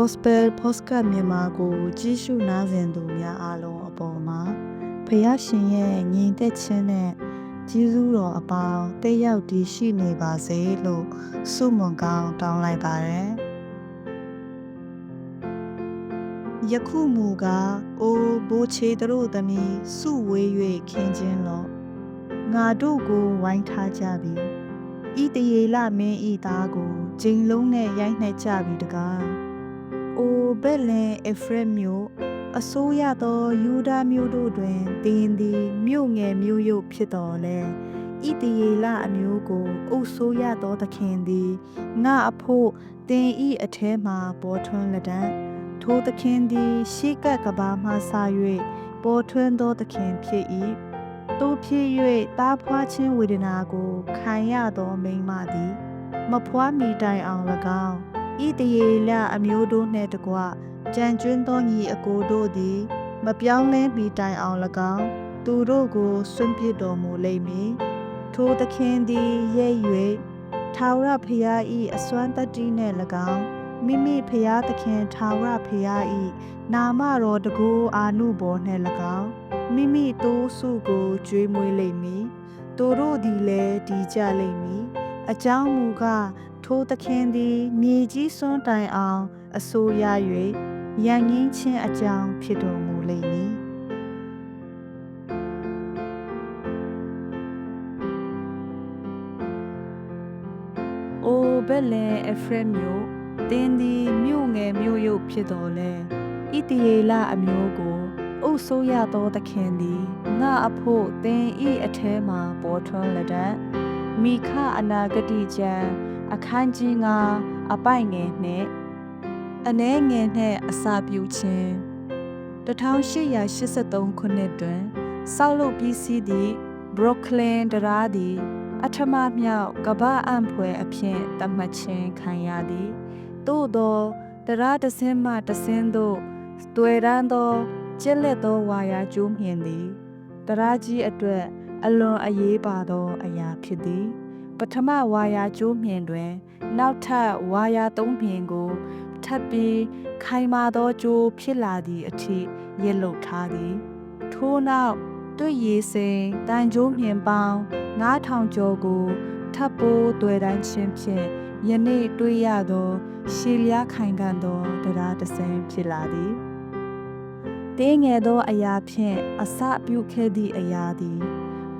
Gospel Podcast မြန်မာကိုကြီးစုနားဆင်သူများအားလုံးအပေါ်မှာဖယားရှင်ရဲ့ညီသက်ခြင်းနဲ့ကြီးစုတော်အပေါင်းတက်ရောက်တည်ရှိနေပါစေလို့ဆုမွန်ကောင်းတောင်းလိုက်ပါတယ်ယခုမူကားအိုဘိုးချေတို့သမီးစုဝေး၍ခင်းခြင်းလော့ငါတို့ကိုဝိုင်းထားကြပြီဤတရေလမင်းဤသားကိုဂျိန်လုံးနဲ့ရိုက်နှက်ကြပြီတကား အိုဘက်လင်အဖရက်မျိုးအစိုးရသောယူဒာမျိုးတို့တွင်တင်းသည်မြို့ငယ်မျိုးရုပ်ဖြစ်တော်လဲဤတရေလအမျိုးကိုအုပ်ဆိုးရသောသခင်သည်ငါအဖို့တင်ဤအထဲမှပေါ်ထွန်းလက်တံထိုသခင်သည်ရှေးကပ်ကဘာမှဆ၍ပေါ်ထွန်းသောသခင်ဖြစ်၏တို့ဖြစ်၍တားဖွားခြင်းဝေဒနာကိုခံရသောမိန်းမသည် မဖွားမီတိုင်အောင်၎င်း ဤတရေလအမျိုးတို့နှင့်တကွကြံကျွင်းသောညီအကိုတို့သည် မပြောင်းလဲမီတိုင်အောင်၎င်းသူတို့ကိုစွန့်ပစ်တော်မူလိမ့်မည်ထိုသခင်သည်ရဲ့၍ထာဝရဖျားဤအစွမ်းတတ္တိနှင့်၎င်းမိမိဖျားသခင်ထာဝရဖျားဤနာမတော်တကူအာနုဘောနှင့်၎င်းမိမိတိုးစုကိုကျွေးမွေးလိမ့်မည်သူတို့သည်လည်းဒီကြလိမ့်မည်အကြောင်းမူကား ထိုသခင်သည် မြေကြီးစွန်းတိုင်အောင် အစိုးရ၍ရန်ငင်းခြင်းအကြောင်းဖြစ်တော်မူလိမ့်မည်။အိုဘက်လင်အဖရမျိုးတင်းသည်မြို့ငယ်မြို့ရုပ်ဖြစ်တော်လဲဣတရေလအမျိုးကိုအုပ်ဆိုးရသောသခင်သည်ငါအဖို့တင်းဤအထဲမှပေါ်ထွန်းလက်တံမိခအနာဂတိကျမ်း အခန်းကြီး9အပိုင်ငယ်နှင့်အနှဲငယ်နှင့်အစာပြုခြင်း1883ခုနှစ်တွင်ဆောက်လုပ်ပြီးစီးသည့် Brooklyn တရာသည် အထမမြောက်ကမ္ဘာအံဖွဲအဖြစ်သတ်မှတ်ခြင်းခံရသည်သို့သောတရာတစင်းမှတစင်းသို့တွေ့ရန်သောကျက်လက်သောဝါယာကျိုးမြင်သည်တရာကြီးအတွက်အလွန်အရေးပါသောအရာဖြစ်သည် ပထမဝါယာကျိုးမြင်တွင် နောက်ထပ်ဝါယာသုံးမြင်ကိုထပ်ပြီးခိုင်မာသောကျိုးဖြစ်လာသည့်အထိရစ်လုထားသည် ထို့နောက်တွေ့ရည်စိန်တန်ကျိုးမြင်ပေါင်း9000ကျော်ကိုထပ်ပိုးတွေ့တိုင်းချင်းဖြင့်ယနေ့တွေ့ရသောရှည်လျားခိုင်ခံ့သောတရားတစင်းဖြစ်လာသည်တင်းငယ်သောအရာဖြင့်အစပြုခဲ့သည့်အရာသည်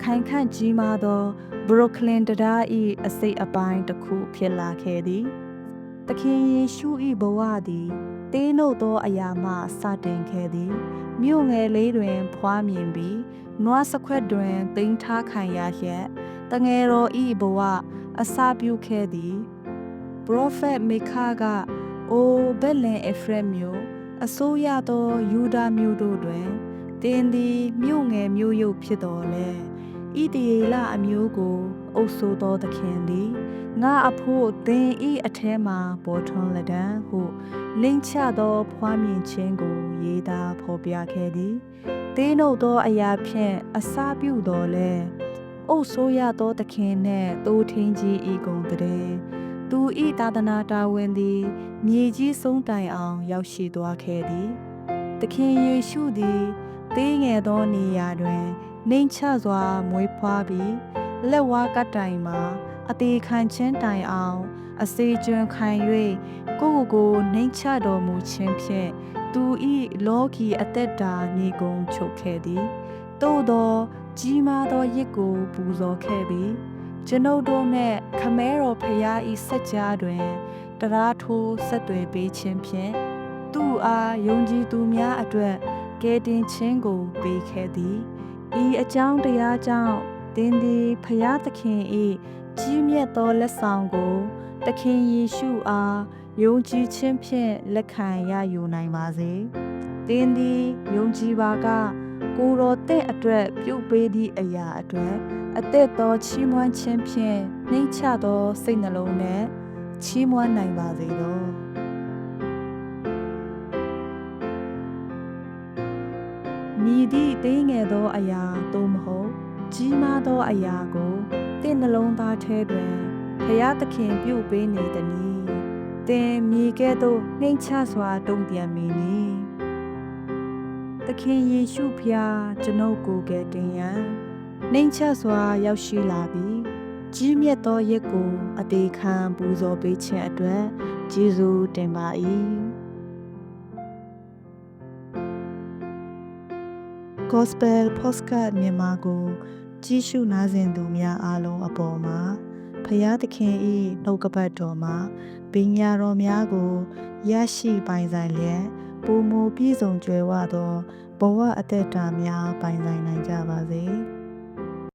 ခိုင်ခန့်ကြီးမားသောဘရုကလင်တရား၏အစိတ်အပိုင်းတစ်ခုဖြစ်လာခဲ့သည်။သခင်ယေရှု၏ဘဝသည်တင်းနို့သောအရာမှစတင်ခဲ့သည်။မြို့ငယ်လေးတွင် ဖွားမြင်ပြီးနွားစခွက်တွင်တိမ်ထားခံရလျက်တငယ်တော်၏ဘဝအစပြုခဲ့သည်။ပရောဖက်မေခါကအိုဘက်လင်အဖရက်မျိုးအစိုးရသောယူဒာမျိုးတို့တွင်တင်းသည်မြို့ငယ်မျိုးရုပ်ဖြစ်တော်လဲ ဣတရေလအမျိုးကိုအုပ်ဆိုးသောသခင်သည်ငါအဖို့သင်ဤအထဲမှပေါ်ထွန်းလက်တံဟုလင်းချသောဖွားမြင်ခြင်းကိုရေးသားဖော်ပြခဲ့သည်တင်းတို့သောအရာဖြင့်အစာပြုတော်လဲအုပ်ဆိုးရသောသခင်နှင့်တိုးထင်းကြီးဤကုန်တဲ့သူဤသာသနာတာဝန်သည်မြေကြီးဆုံးတိုင်အောင် ရောက်ရှိသွားခဲ့သည်သခင်ယေရှုသည်သေးငယ်သောနေရာတွင် နှိမ်ချစွာမွေးဖွားပြီးလက်ဝါးကတိုင်မှာအသေးခံချင်းတိုင်အောင်အစေကျွန်းခံ၍ကိုကိုကိုနှိမ်ချတော်မူခြင်းဖြင့်သူဤလောကီအသက်တာနေကုန်ချုပ်ခဲ့သည်သို့သောကြီးမားသောရစ်ကိုပူဇော်ခဲ့ပြီးကျွန်ုပ်တို့နှင့်ခမဲတော်ဖရာဤစัจ जा တွင်တရားထိုးဆက်သွယ်ပေးခြင်းဖြင့်သူ့အားယုံကြည်သူများအတွက်ကယ်တင်ခြင်းကိုပေးခဲ့သည် ဤအကြောင်းတရားကြောင့်တင်းသည်ဖရာသခင်၏ကြီးမြတ်သောလက်ဆောင်ကို သခင်ယေရှုအားယုံကြည်ခြင်းဖြင့်လက်ခံရယူနိုင်ပါစေ။တင်းသည်ယုံကြည်ပါက ကိုယ်တော်တဲ့အတွက်ပြုပေးသည့်အရာအတွက်အသက်သောချီးမွမ်းခြင်းဖြင့်နှိမ့်ချသောစိတ်နှလုံးနဲ့ချီးမွမ်းနိုင်ပါစေသော မြည်သည့်သေးငယ်သောအရာသို့မဟုတ်ကြီးမားသောအရာကိုတင့်နှလုံးသားထဲတွင်ဖျားသခင်ပြုပေးနေသည်။တင်မြေကဲ့သို့နှိမ်ချစွာတုံ့ပြန်မိနီသခင်ယေရှုဖျားကျွန်ုပ်ကိုကယ်တင်ရန်နှိမ်ချစွာရောက်ရှိလာပြီးကြီးမြတ်သောရက်ကိုအသေးခံပူဇော်ပေးခြင်းအတွက်ကျေးဇူးတင်ပါ၏ Gospel Postcard မြန်မာကိုကြီးရှုနားဆင်သူများအားလုံးအပေါ်မှာဖရာသခင်၏နှုတ်ကပတ်တော်မှာပညာတော်များကိုရရှိပိုင်ဆိုင်လျက်ပုံမူပြည့်စုံကြွယ်ဝသောဘဝအသက်တာများပိုင်ဆိုင်နိုင်ကြပါစေ။